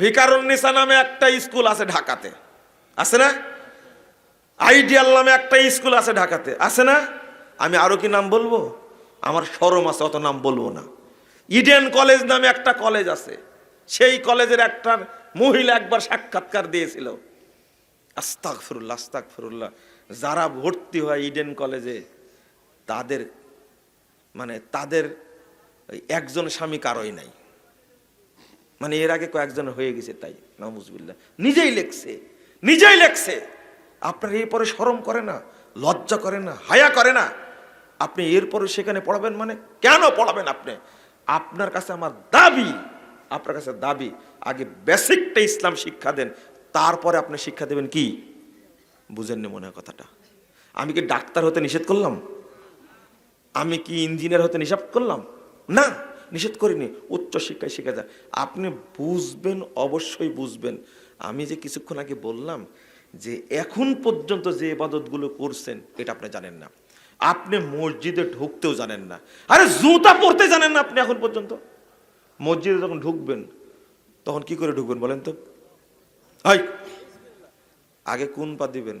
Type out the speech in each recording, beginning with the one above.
ভিকারুন্নিসা নামে একটা স্কুল আছে ঢাকাতে। আছে না? আইডিয়াল নামে একটা স্কুল আছে ঢাকাতে। আছে না? আমি আরও কি নাম বলব? আমার সরম আছে, অত নাম বলব না। ইডেন কলেজ নামে একটা কলেজ আছে। সেই কলেজের একটা মহিলা একবার সাক্ষাৎকার দিয়েছিল। আস্তাক ফিরুল্লাহ আস্তাক ফিরুল্লাহ যারা ভর্তি হয় ইডেন কলেজে, তাদের মানে তাদের একজন স্বামী কারোই নাই। মানে এর আগে কয়েকজন হয়ে গেছে তাই নামুজবিল্লা নিজেই লেখছে নিজেই লেখছে। আপনার এরপরে শরম করে না, লজ্জা করে না, হায়া করে না। আপনি এরপরে সেখানে পড়াবেন মানে কেন পড়াবেন আপনি? আপনার কাছে আমার দাবি, আপনার কাছে দাবি। আগে বেসিকটা ইসলাম শিক্ষা দেন, তারপরে আপনি শিক্ষা দেবেন কি? বুঝেননি মনে হয় কথাটা। আমি কি ডাক্তার হতে নিষেধ করলাম? আমি কি ইঞ্জিনিয়ার হতে নিষেধ করলাম? না। নিষেধ করিনি, উচ্চ শিক্ষায় শিখা যায় আপনি বুঝবেন, অবশ্যই বুঝবেন। আমি যে কিছুক্ষণ আগে বললাম যে এখন পর্যন্ত যে ইবাদতগুলো করছেন, এটা আপনি জানেন না। আপনি মসজিদে ঢুকতেও জানেন না। আরে জুতা পরতে জানেন না আপনি এখন পর্যন্ত। মসজিদে যখন ঢুকবেন, তখন কি করে ঢুকবেন বলেন তো? আগে কোন পা দিবেন?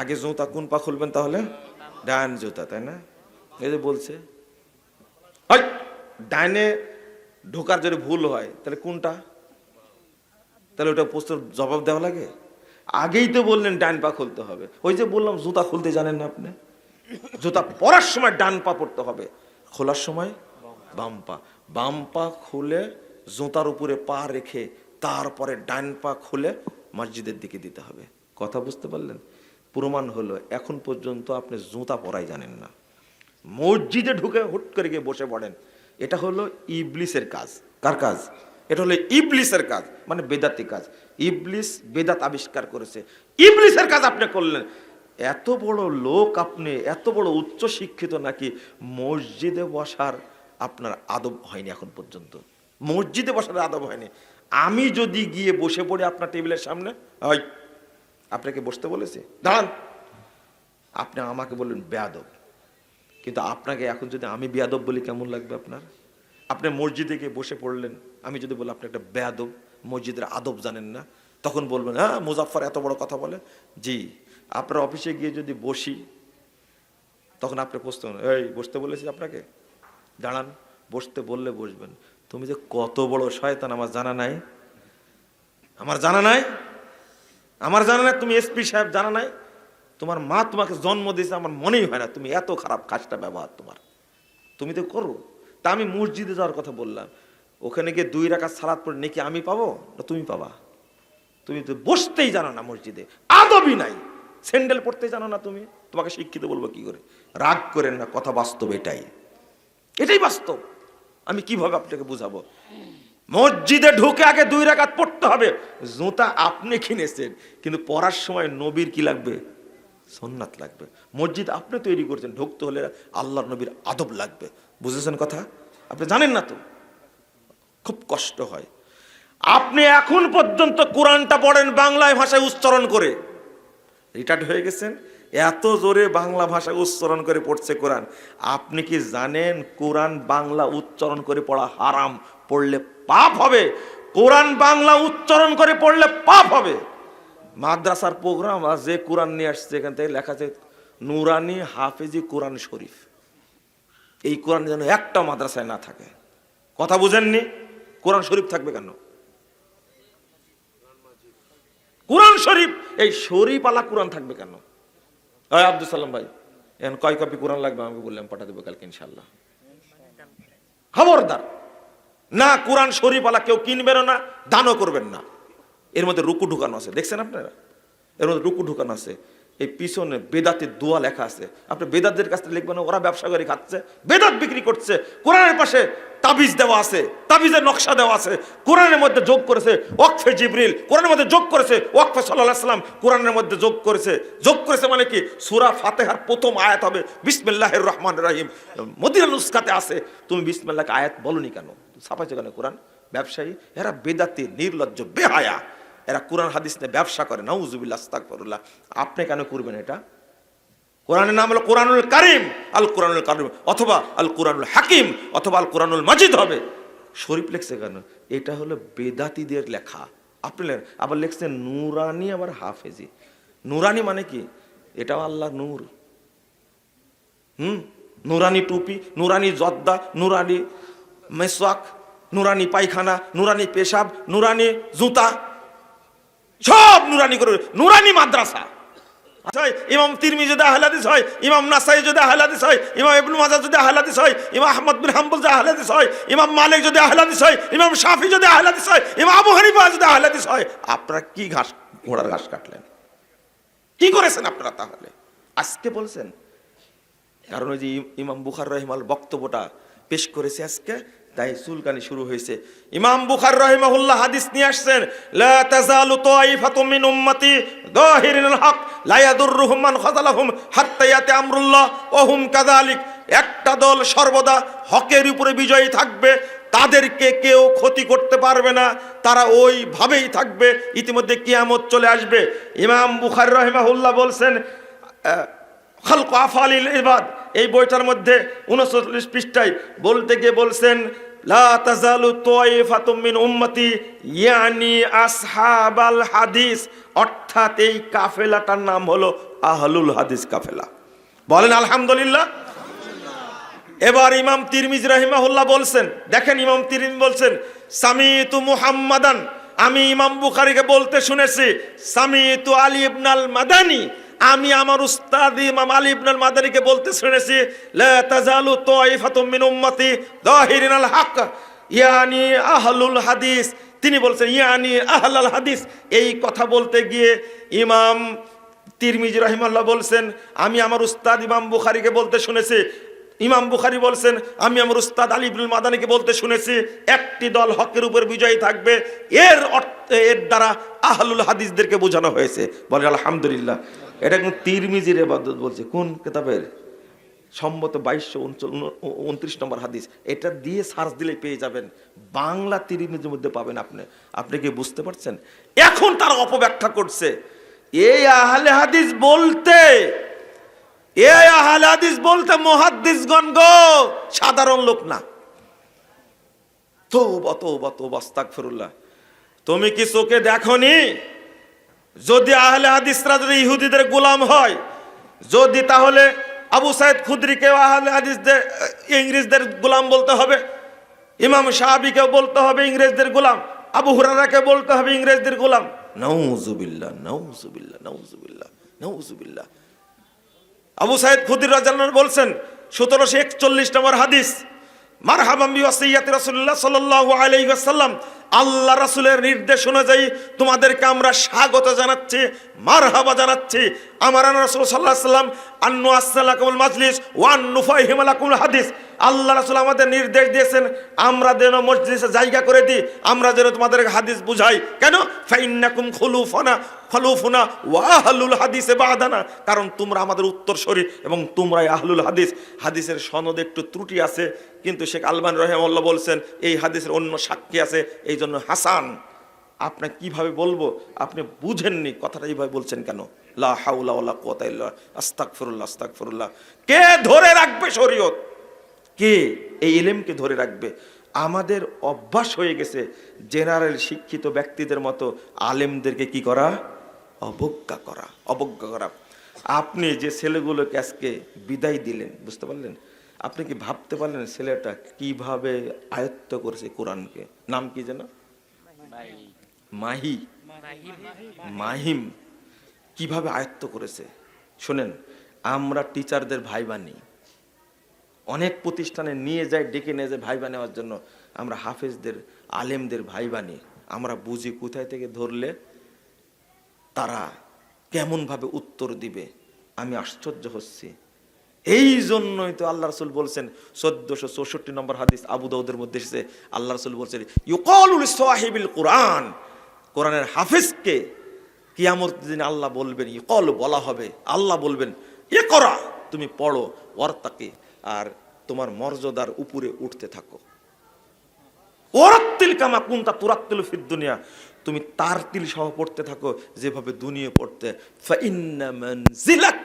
আগে জুতা কোন পা খুলবেন তাহলে? ডান জুতা, তাই না? এই যে বলছে। হয় ডাইনে ঢোকার যদি ভুল হয়, তাহলে কোনটা? তাহলে ওটা প্রশ্নের জবাব দেওয়া লাগে? আগেই তো বললেন ডান পা খুলতে হবে। ওই যে বললাম, জুতা খুলতে জানেন না আপনি? জুতা পরার সময় ডান পা পড়তে হবে। খোলার সময় বাম পা। বাম পা খুলে জুতার উপরে পা রেখে তারপরে ডান পা খুলে মসজিদের দিকে দিতে হবে। কথা বুঝতে পারলেন? প্রমাণ হলো, এখন পর্যন্ত আপনি জুতা পরাই জানেন না। মসজিদে ঢুকে হুট করে গিয়ে বসে পড়েন। এটা হলো ইবলিসের কাজ। কার কাজ? এটা হলো ইবলিসের কাজ মানে বেদাতি কাজ। ইবলিস বেদাত আবিষ্কার করেছে। ইবলিসের কাজ আপনি করলেন। এত বড় লোক আপনি, এত বড় উচ্চ শিক্ষিত নাকি মসজিদে বসার আপনার আদব হয়নি এখন পর্যন্ত। মসজিদে বসার আদব হয়নি। আমি যদি গিয়ে বসে পড়ি আপনার টেবিলের সামনে হয় আপনাকে বসতে বলেছি? দাঁড়ান। আপনি আমাকে বললেন বেয়াদব। কিন্তু আপনাকে এখন যদি আমি বেয়াদব বলি, কেমন লাগবে আপনার? আপনি মসজিদে গিয়ে বসে পড়লেন, আমি যদি বলি, আপনি একটা বেয়াদব, মসজিদের আদব জানেন না, তখন বলবেন হ্যাঁ মুজাফর এত বড় কথা বলে? জি, আপনার অফিসে গিয়ে যদি বসি, তখন আপনি বসতে এই, বসতে বলেছি আপনাকে? দাঁড়ান, বসতে বললে বসবেন। তুমি যে কত বড় শয়তান, আমার জানা নাই? আমার জানা নাই? আমার জানা নাই? তুমি এসপি সাহেব জানা নাই? তোমার মা তোমাকে জন্ম দিয়েছে, আমার মনেই হয় না, তুমি এত খারাপ কাজটা ব্যবহার তোমার। তুমি তো করো। তা আমি মসজিদে যাওয়ার কথা বললাম। ওখানে গিয়ে দুই রাখা সালাদ পড়ে, নাকি আমি পাবো না তুমি পাবা? তুমি তো বসতেই জানো না মসজিদে। আদবই নাই। স্যান্ডেল পড়তে জানো না তুমি? তোমাকে শিক্ষিত বলব কি করে? রাগ করেন না, কথা বাস্তব এটাই। এটাই বাস্তব। আমি কীভাবে আপনাকে বুঝাবো? মসজিদে ঢুকে আগে দুই রাকাত পড়তে হবে। জুতা আপনি কিনেছেন, কিন্তু পড়ার সময় নবীর কি লাগবে? সন্ন্যাত লাগবে। মসজিদ আপনি তৈরি করছেন, ঢুকতে হলে আল্লাহ নবীর আদব লাগবে। বুঝেছেন কথা? আপনি জানেন না তো? খুব কষ্ট হয়। আপনি এখন পর্যন্ত কোরআনটা পড়েন বাংলায় ভাষায় উচ্চারণ করে। রিটায়ার্ড হয়ে গেছেন? এত জোরে বাংলা ভাষা উচ্চারণ করে পড়ছে কোরআন। আপনি কি জানেন কোরআন বাংলা উচ্চারণ করে পড়া হারাম? পড়লে পাপ হবে। কোরআন বাংলা উচ্চারণ করে পড়লে পাপ হবে। মাদ্রাসার প্রোগ্রাম আর যে কোরআন নিয়ে আসছে এখান থেকে লেখা আছে, নুরানি হাফেজি কোরআন শরীফ। এই কোরআন যেন একটা মাদ্রাসায় না থাকে। কথা বুঝেননি? কোরআন শরীফ থাকবে কেন? কোরআন শরীফ, এই শরীফ আলা কোরআন থাকবে কেন? আব্দুল সালাম ভাই, এখন কয় কপি কোরআন লাগবে? আমাকে বললাম পাঠা দেবো কালকে ইনশাল্লাহ খবরদার। না, কোরআন শরীফ আলা কেউ কিনবেন না, দানও করবেন না। এর মধ্যে রুকু ঢুকানো আছে। দেখছেন আপনারা? এর মধ্যে রুকু ঢুকানো আছে। এই পিছনে বেদাতের দোয়া লেখা আছে। আপনি বেদাতদের কাছ থেকে লিখবেন, ওরা ব্যবসা করে খাচ্ছে, বেদাত বিক্রি করছে, কোরআনের পাশে তাবিজ দেওয়া আছে, তাবিজের নকশা দেওয়া আছে, কোরআনের মধ্যে যোগ করেছে ওয়াকফে জিবরিল, কোরআনের মধ্যে যোগ করেছে ওয়াকফে সাল্লাহ সাল্লাম কোরআনের মধ্যে যোগ করেছে। যোগ করেছে মানে কি? সুরা ফাতেহার প্রথম আয়াত হবে, বিসমিল্লাহির রহমান রাহিম। মদিনা নুসকাতে আছে। তুমি বিসমিল্লাহকে আয়াত বলনি কেন? ছাপাইছো কেন কোরআন? ব্যবসায়ী, এরা বেদাতি, নির্লজ্জ, বেহায়া। এরা কোরআন হাদিস নিয়ে ব্যবসা করে, নাউজুবিল্লাহ, আস্তাগফিরুল্লাহ। আপনি কেন করবেন এটা? কোরআনের নাম হলো কোরআনুল কারিম, আল কোরআনুল কারিম, অথবা আল কোরআনুল হাকিম, অথবা আল কোরআনুল মাজিদ হবে। শরীফ লেখছে কেন? এটা হলো বেদাতিদের লেখা। আপনি আবার লিখছেন নুরানি আবার হাফেজি। নুরানি মানে কি? এটাও আল্লাহ নূর। হুম? নুরানি টুপি, নুরানি জর্দা, নুরানি মেসওয়াক, নুরানি পায়খানা, নুরানি পেশাব, নুরানি জুতা। সব নুরানি করে নুরানি মাদ্রাসা। হয় ইমাম তিরমি যদি আহলাদিস হয়, ইমাম নাসাই যদি আহলাদিস হয়, ইমাম ইবনু মাজা যদি আহলাদিস হয়, ইমাম আহমদ বিন হাম্বল যদি আহলাদিস হয়, ইমাম মালিক যদি আহলাদিস হয়, ইমাম শাফি যদি আহলাদিস হয়, ইমাম আবু হানিফা যদি আহলাদিস হয়, আপনারা কি ঘাস, ঘোড়ার ঘাস কাটলেন? কি করেছেন আপনারা তাহলে? আজকে বলছেন? কারণ ওই যে ইমাম বুখার রহিমাল বক্তব্যটা পেশ করেছে আজকে। তাই চুলকানি শুরু হয়েছে। ইমাম বুখার রহিমাহুল্লাহ হাদিস নিয়ে আসছেন, লা তাজালু তাইফাতুম মিন উম্মতি যাহিরিনাল হক লা ইয়াদুররুহুম মান খাযালাহুম হাত্তা ইয়াতি আমরুল্লাহ, ওয়া হুম কাযালিক। একটা দল সর্বদা হকের উপরে বিজয়ী থাকবে, তাদেরকে কেউ ক্ষতি করতে পারবে না, তারা ওইভাবেই থাকবে, ইতিমধ্যে কিয়ামত চলে আসবে। ইমাম বুখার রহিমাহুল্লাহ বলছেন খালক আফালিল ইবাদ। এই বইটার মধ্যে উনচল্লিশ পৃষ্ঠায় বলতে গিয়ে বলছেন হাদিস। অর্থাৎ এই কাফেলাটার নাম হলো আহলুল হাদিস কাফেলা। বলেন, আলহামদুলিল্লাহ। এবার ইমাম তিরমিজ বলছেন, দেখেন ইমাম তিরমিজ বলছেন, সামিতু মুহাম্মাদান। আমি ইমাম বুখারিকে বলতে শুনেছি, সামিতু আলী ইবনাল মাদানি। আমি আমার উস্তাদ ইমাম আলী ইবনাল মাদানিকে বলতে শুনেছি, লা তাজালু তাইফাতুম মিন উম্মতি দাহিরিনাল হক। ইয়ানি আহলুল হাদিস। তিনি বলছেন, ইয়ানি আহলাল হাদিস। এই কথা বলতে গিয়ে ইমাম তিরমিজি রহিমাল্লাহ বলছেন, আমি আমার উস্তাদ ইমাম বুখারীকে বলতে শুনেছি। ইমাম বুখারী বলছেন, আমি আমার উস্তাদ আলী ইবনুল মাদানিকে বলতে শুনেছি, একটি দল হকের উপর বিজয়ী থাকবে। এর অর্থ, এর দ্বারা আহলুল হাদিসদেরকে বোঝানো হয়েছে। বলে, আলহামদুলিল্লাহ। এটা কিন্তু তিরমিজির এবাদত বলছে। কোন কেতাবের? সম্মত বাইশশো উনত্রিশ নম্বর হাদিস। এটা দিয়ে সার্চ দিলে পেয়ে যাবেন। বাংলা তিরিমিজের মধ্যে পাবেন আপনি। আপনি কি বুঝতে পারছেন? এখন তার অপব্যাখ্যা করছে। এই আহলে হাদিস বলতে, এই আহলে হাদিস বলতে মহাদ্দিসগণ গো, সাধারণ লোক না। তো বত বত বস্তাক ফিরুল্লাহ তুমি কি চোখে দেখনি? যদি আহলে হাদিসরা যদি ইহুদিদের গোলাম হয়, যদি তাহলে আবু সাইদ খুদ্রিকে আহলে হাদিসদের ইংরেজদের গোলাম বলতে হবে, ইমাম সাহাবিকেও বলতে হবে ইংরেজদের গোলাম, আবু হুরারাকে বলতে হবে ইংরেজদের গোলাম। নৌজুবিল্লাহ নৌজুবিল্লাহ নৌজুবিল্লাহ নৌজুবিল্লাহ আবু সাইদ খুদির রাজান বলছেন, সতেরোশো একচল্লিশ নম্বর হাদিস আল্লাহ রাসূলের নির্দেশ অনুযায়ী তোমাদেরকে আমরা স্বাগত জানাচ্ছি, মারহাবা জানাচ্ছি। আমার রাসূল আলাইহি সাল্লাম আন্নু আসসালাকুল মাজলিস ওয়ান নুফাইহিমালাকুল হাদিস। আল্লাহ রাসূল আমাদের নির্দেশ দিয়েছেন, আমরা যেন মসজিদে জায়গা করে দিই, আমরা যেন তোমাদের হাদিস বুঝাই। কেন? ফাইন্নাকুম খুলুফানা, খলুফুনা ওয়াহলুল হাদিসে বাদানা। কারণ তোমরা আমাদের উত্তরসূরি এবং তোমরাই আহলুল হাদিস। হাদিসের সনদে একটু ত্রুটি আছে, কিন্তু শেখ আলমান রহেমল্লা বলছেন, এই হাদিসের অন্য সাক্ষী আছে এই জন্য হাসান। আপনি কীভাবে বলব? আপনি বুঝেননি কথাটা এইভাবে বলছেন কেন? লা হাউলা ওয়ালা কুওয়াতা ইল্লা কে ধরে রাখবে শরীয়ত? কে এই এলেমকে ধরে রাখবে? আমাদের অভ্যাস হয়ে গেছে জেনারেল শিক্ষিত ব্যক্তিদের মতো আলেমদেরকে কি করা? অবজ্ঞা করা অবজ্ঞা করা। আপনি যে ছেলেগুলোকে আজকে বিদায় দিলেন, বুঝতে পারলেন? আপনি কি ভাবতে পারলেন ছেলেটা কীভাবে আয়ত্ত করেছে কোরআনকে? নাম কি যেন? মাহি। মাহিম। কীভাবে আয়ত্ত করেছে? শোনেন, আমরা টিচারদের ভাই বানি অনেক প্রতিষ্ঠানে নিয়ে যায়, ডেকে নিয়ে যায় ভাইবা নেওয়ার জন্য। আমরা হাফেজদের, আলেমদের ভাই বানি আমরা বুঝি কোথায় থেকে ধরলে তারা কেমনভাবে উত্তর দিবে। আমি আশ্চর্য হচ্ছি। এই জন্যই তো আল্লাহ রসুল বলছেন, চোদ্দশো চৌষট্টি নম্বর হাদিস আবু দাউদের মধ্যে এসেছে, আল্লাহ রসুল বলছেন ইউকলুল সাহিবিল কোরআন। কোরআনের হাফিজকে কিয়ামত দিন আল্লাহ বলবেন ইকল বলা হবে। আল্লাহ বলবেন এ করা তুমি পড়ো, ওয়ার্তাকে আর তোমার মর্যাদার উপরে উঠতে থাকো। ওরাত্তিল কামা কুন্তা তুরাত্তিল ফিদ দুনিয়া। তুমি তার তিল সহ পড়তে থাকো, যেভাবে দুনিয়া পড়তে। মানজিলাক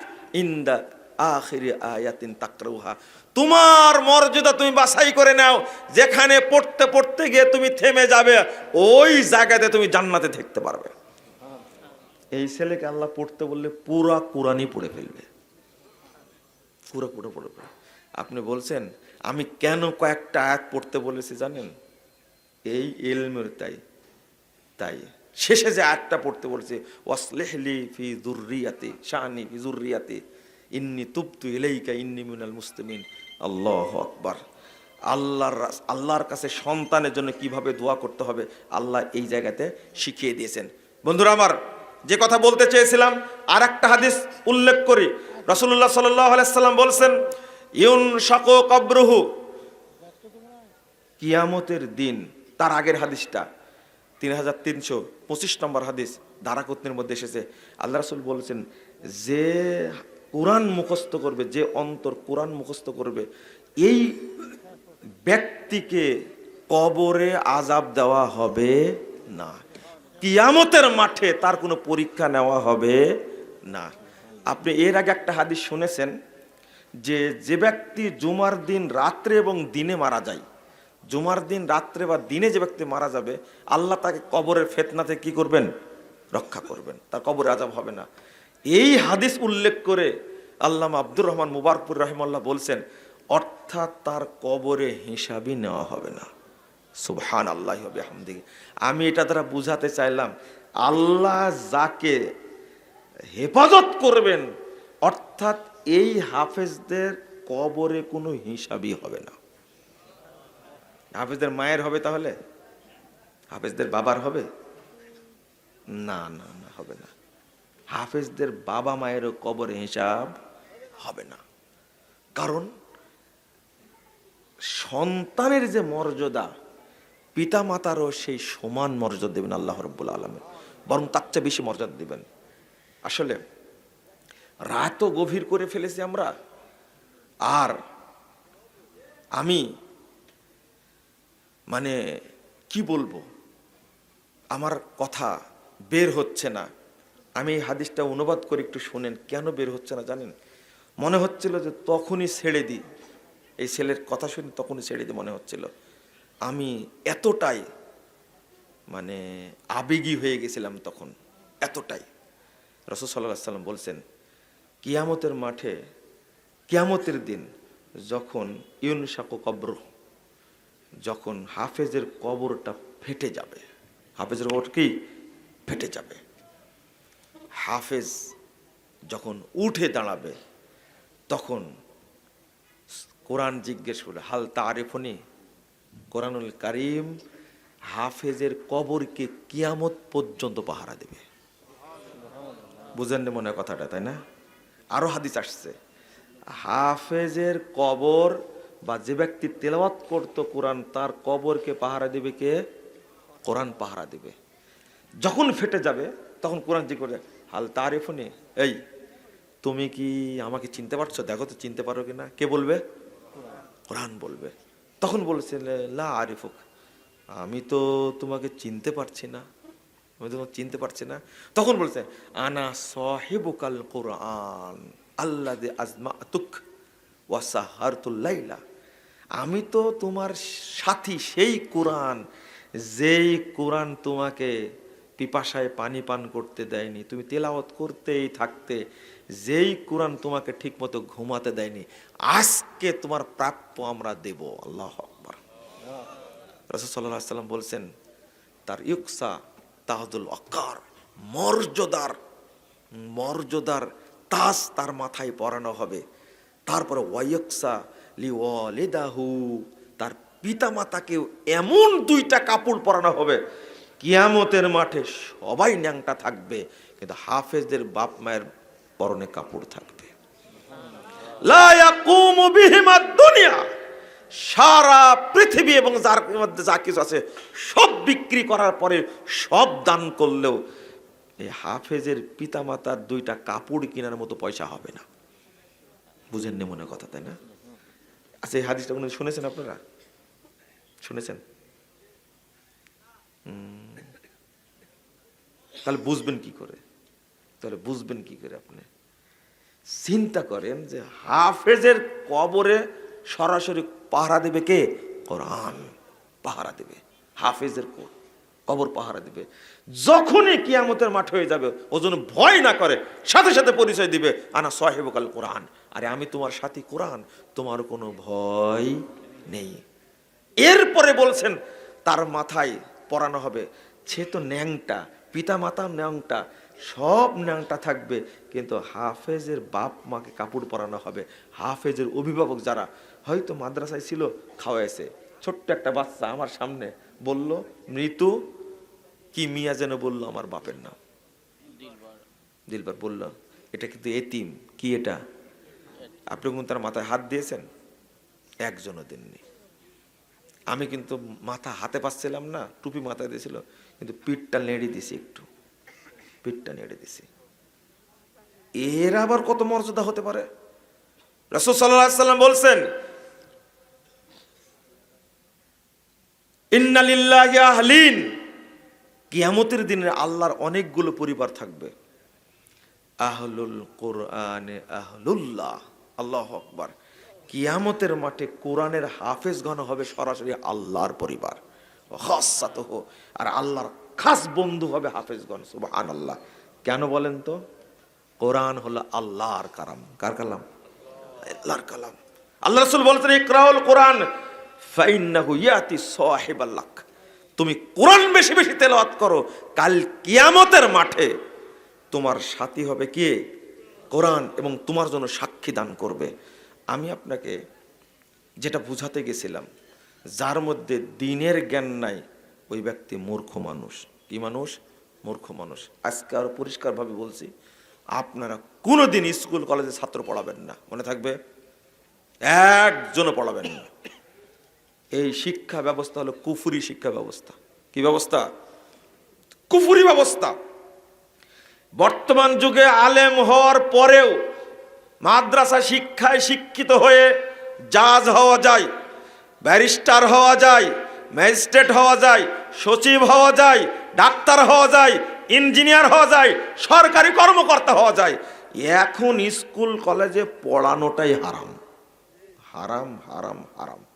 আখিরি আয়াতিন তাকরাউহা। তোমার মর্যাদা তুমি বাছাই করে নাও। যেখানে পড়তে পড়তে গিয়ে তুমি থেমে যাবে, ওই জায়গাতে তুমি জান্নাতে দেখতে পারবে। এই ছেলেকে আল্লাহ পড়তে বললে পুরা কোরআনই পড়ে ফেলবে। পুরা পুরো পড়ে ফেলবে। আপনি বলছেন, আমি কেন কয়েকটা আয়াত পড়তে বলেছি জানেন? এই এলমের তাই তাই। শেষে যে আয়াতটা পড়তে বলছে ওয়াসলেহলি ফি দুর্রিয়াতি শানি ফি দুর্রিয়াতি ইন্নি তুপ্তু ইলাইকা, ইন্নি মিনাল মুসলিমিন। আল্লাহ আকবার। আল্লাহর আল্লাহর কাছে সন্তানের জন্য কীভাবে দোয়া করতে হবে, আল্লাহ এই জায়গাতে শিখিয়ে দিয়েছেন। বন্ধুরা আমার, যে কথা বলতে চেয়েছিলাম আর একটা হাদিস উল্লেখ করি। রসুল্লাহ সাল্লাহ আলাইসাল্লাম বলছেন ইউন শাকো কব্রহু। কিয়ামতের দিন, তার আগের হাদিসটা, তিন হাজার তিনশো পঁচিশ নম্বর হাদিস ধারাকত্নের মধ্যে এসেছে। আল্লাহ রাসুল বলেছেন, যে কোরআন মুখস্থ করবে, যে অন্তর কোরআন মুখস্থ করবে, এই ব্যক্তিকে কবরে আজাব দেওয়া হবে না। কিয়ামতের মাঠে তার কোনো পরীক্ষা নেওয়া হবে না। আপনি এর আগে একটা হাদিস শুনেছেন যে যে ব্যক্তি জুমার দিন রাত্রে এবং দিনে মারা যায়, জুমার দিন রাত্রে বা দিনে যে ব্যক্তি মারা যাবে, আল্লাহ তাকে কবরের ফেতনাতে কি করবেন? রক্ষা করবেন। তার কবরে আজাব হবে না। এই হাদিস উল্লেখ করে আল্লাহ আব্দুর রহমান মুবারকপুর রহমাল্লাহ বলছেন, অর্থাৎ তার কবরে হিসাবই নেওয়া হবে না। সুবহান আল্লাহ হবে হামদিকে আমি এটা দ্বারা বুঝাতে চাইলাম, আল্লাহ যাকে হেফাজত করবেন অর্থাৎ এই হাফেজদের কবরে কোনো হিসাবই হবে না। হাফেজদের মায়ের হবে তাহলে? হাফেজদের বাবার হবে? না না না, হবে না। হাফেজদের বাবা মায়েরও কবরে হিসাব হবে না। কারণ সন্তানের যে মর্যাদা পিতা মাতারও সেই সমান মর্যাদা দেবেন আল্লাহ রব্বুল বরং তার চেয়ে বেশি মর্যাদা দিবেন। আসলে রাতও গভীর করে ফেলেছি আমরা। আর আমি মানে কি বলব? আমার কথা বের হচ্ছে না। আমি এই হাদিসটা অনুবাদ করে একটু শোনেন, কেন বের হচ্ছে না জানেন? মনে হচ্ছিল যে তখনই ছেড়ে দিই। এই ছেলের কথা শুনে তখনই ছেড়ে দিই মনে হচ্ছিল। আমি এতটাই মানে আবেগী হয়ে গেছিলাম তখন, এতটাই। রসদ সাল্লাহ সাল্লাম বলছেন কিয়ামতের মাঠে, কিয়ামতের দিন যখন ইউনসাকো কব্র, যখন হাফেজের কবরটা ফেটে যাবে, হাফেজের কবর কি? ফেটে যাবে। হাফেজ যখন উঠে দাঁড়াবে, তখন কোরআন জিজ্ঞেস করবে, হাল তারিফনি? কোরআনুল কারিম হাফেজের কবরকে কিয়ামত পর্যন্ত পাহারা দেবে। বুঝেন মনে কথাটা, তাই না? আরও হাদিস আসছে। হাফেজের কবর বা যে ব্যক্তি তেলাওয়াত করতো কোরআন, তার কবরকে পাহারা দিবে কে? কোরআন পাহারা দিবে। যখন ফেটে যাবে, তখন কোরআন জি করে হাল তার তারিফুনি, এই, তুমি কি আমাকে চিনতে পারছ? দেখো তো, চিনতে পারো কি না কে বলবে? কোরআন বলবে। তখন বলেছে, লা আরিফুক, আমি তো তোমাকে চিনতে পারছি না। আমি তোমাকে চিনতে পারছি না। তখন বলছে, আনা সাহিবুকাল কোরআন আল্লাহ দে আমি তো তোমার সাথী, সেই কোরআন, যেই কোরআন তোমাকে পিপাসায় পানি পান করতে দেয়নি, তুমি তেলাওয়াত করতেই থাকতে, যেই কোরআন তোমাকে ঠিকমতো ঘুমাতে দেয়নি, আজকে তোমার প্রাপ্য আমরা দেব, আল্লাহ আকবার। রসদ সাল্লাহ সাল্লাম বলছেন, তার ইউকসা তাহদুল অকার মর্যাদার মর্যাদার তাজ তার মাথায় পরানো হবে। তারপরে ওয়াইকসা লি ওয়ালিদাহু তার পিতা মাতাকেও এমন দুইটা কাপড় পরানো হবে। কিয়ামতের মাঠে সবাই ন্যাংটা থাকবে, কিন্তু হাফেজদের বাপ মায়ের পরনে কাপড় থাকবে। লা ইয়াকুমু দুনিয়া সারা পৃথিবী এবং যার মধ্যে যা কিছু আছে সব বিক্রি করার পরে সব দান করলেও এই হাফেজের পিতামাতার দুইটা কাপড় কেনার মতো পয়সা হবে না। বুঝেননি মনে কথা, তাই না? আচ্ছা এই হাদিসটা কোনো শুনেছেন আপনারা? শুনেছেন? তাহলে বুঝবেন কি করে? তাহলে বুঝবেন কি করে আপনি? চিন্তা করেন যে হাফেজের কবরে সরাসরি পাহারা দেবে কে? কোরআন পাহারা দেবে। হাফেজের ক- কবর পাহারা দিবে। যখনই কিয়ামতের মাঠ হয়ে যাবে, ও যেন ভয় না করে, সাথে সাথে পরিচয় দিবে, আনা সাহেবকাল কোরআন। আরে আমি তোমার সাথী কোরআন, তোমার কোনো ভয় নেই। এরপরে বলছেন, তার মাথায় পরানো হবে, সে তো ন্যাংটা পিতা মাতা ন্যাংটা, সব ন্যাংটা থাকবে, কিন্তু হাফেজের বাপ মাকে কাপড় পরানো হবে। হাফেজের অভিভাবক যারা হয়তো মাদ্রাসায় ছিল খাওয়াইছে। ছোট্ট একটা বাচ্চা আমার সামনে বলল মৃত্যু কি মিয়া যেন বলল আমার বাপের নাম? দিলবার। বলল এটা কিন্তু এতিম কি এটা? আপনি কোন তার মাথায় হাত দিয়েছেন? একজনও দেননি। আমি কিন্তু মাথা হাতে পাচ্ছিলাম না টুপি মাথায় দিয়েছিল কিন্তু পিঠটা নেড়ে দিছি একটু। পিঠটা নেড়ে দিছি। এর আবার কত মর্যাদা হতে পারে? রসুল সাল্লাহ সাল্লাম বলছেন ইন্নালিল্লাহি আহলিন। কিয়ামতের দিনে আল্লাহর অনেকগুলো পরিবার থাকবে। আহলুল কোরআনে আহলুল্লাহ। আল্লাহ আকবার। কিয়ামতের মাঠে কোরআনের হাফেজ ঘন হবে সরাসরি আল্লাহর পরিবার। আর আল্লাহর খাস বন্ধু হবে হাফেজগণ সুবহান আল্লাহ কেন বলেন তো? কোরআন হলো আল্লাহর কালাম। কার কালাম? আল্লাহর কালাম। আল্লাহ রাসূল বলতেন ইকরাউল কোরআন। ফাইন্নাহু ইয়াতি সাহিবাল লাক তুমি কোরআন বেশি বেশি তেলাওয়াত করো, কাল কিয়ামতের মাঠে তোমার সাথী হবে কে? কোরআন এবং তোমার জন্য সাক্ষী দান করবে। আমি আপনাকে যেটা বুঝাতে গেছিলাম, যার মধ্যে দিনের জ্ঞান নাই, ওই ব্যক্তি মূর্খ মানুষ। কি মানুষ? মূর্খ মানুষ। আজকে আরও পরিষ্কারভাবে বলছি, আপনারা কোনোদিন স্কুল, কলেজে ছাত্র পড়াবেন না। মনে থাকবে? একজনও পড়াবেন না। এই শিক্ষা ব্যবস্থা হলো কুফুরি শিক্ষা ব্যবস্থা। কি ব্যবস্থা? কুফুরি ব্যবস্থা। বর্তমান যুগে আলেম হওয়ার পরেও মাদ্রাসা শিক্ষায় শিক্ষিত হয়ে জাজ হওয়া যায়, ব্যারিস্টার হওয়া যায়, ম্যাজিস্ট্রেট হওয়া যায়, সচিব হওয়া যায়, ডাক্তার হওয়া যায়, ইঞ্জিনিয়ার হওয়া যায়, সরকারি কর্মকর্তা হওয়া যায়। এখন স্কুল, কলেজে পড়ানোটাই হারাম। হারাম হারাম হারাম।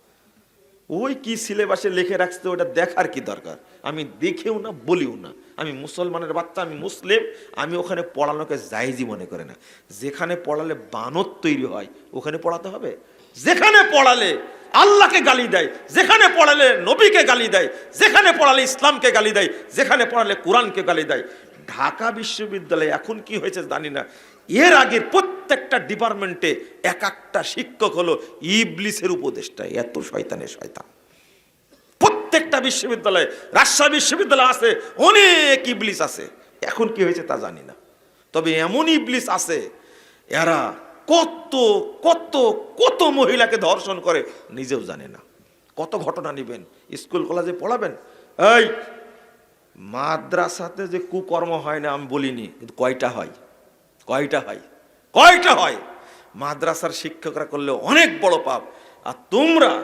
ওই কি সিলেবাসে লিখে রাখছে ওটা দেখার কি দরকার? আমি দেখেও না, বলিও না। আমি মুসলমানের বাচ্চা, আমি মুসলিম, আমি ওখানে পড়ানোকে জায়জি মনে করে না। যেখানে পড়ালে বানত তৈরি হয়, ওখানে পড়াতে হবে। যেখানে পড়ালে আল্লাহকে গালি দেয়, যেখানে পড়ালে নবীকে গালি দেয়, যেখানে পড়ালে ইসলামকে গালি দেয়, যেখানে পড়ালে কোরআনকে গালি দেয়। ঢাকা বিশ্ববিদ্যালয়ে এখন কি হয়েছে জানি না। এর আগের প্রত্যেকটা ডিপার্টমেন্টে এক একটা শিক্ষক হলো ইবলিসের উপদেষ্টা, এত শয়তানের শয়তান। প্রত্যেকটা বিশ্ববিদ্যালয়ে, রাজশাহী বিশ্ববিদ্যালয় আছে, অনেক ইবলিস আছে। এখন কি হয়েছে তা জানি না। তবে এমন ইবলিস আছে, এরা কত কত কত মহিলাকে ধর্ষণ করে নিজেও জানে না। কত ঘটনা নিবেন? স্কুল, কলেজে পড়াবেন? এই, মাদ্রাসাতে যে কুকর্ম হয় না আমি বলিনি, কিন্তু কয়টা হয়? কয়টা হয়? কয়টা হয়? মাদ্রাসার শিক্ষকরা করলে অনেক বড় পাপ। আর তোমরা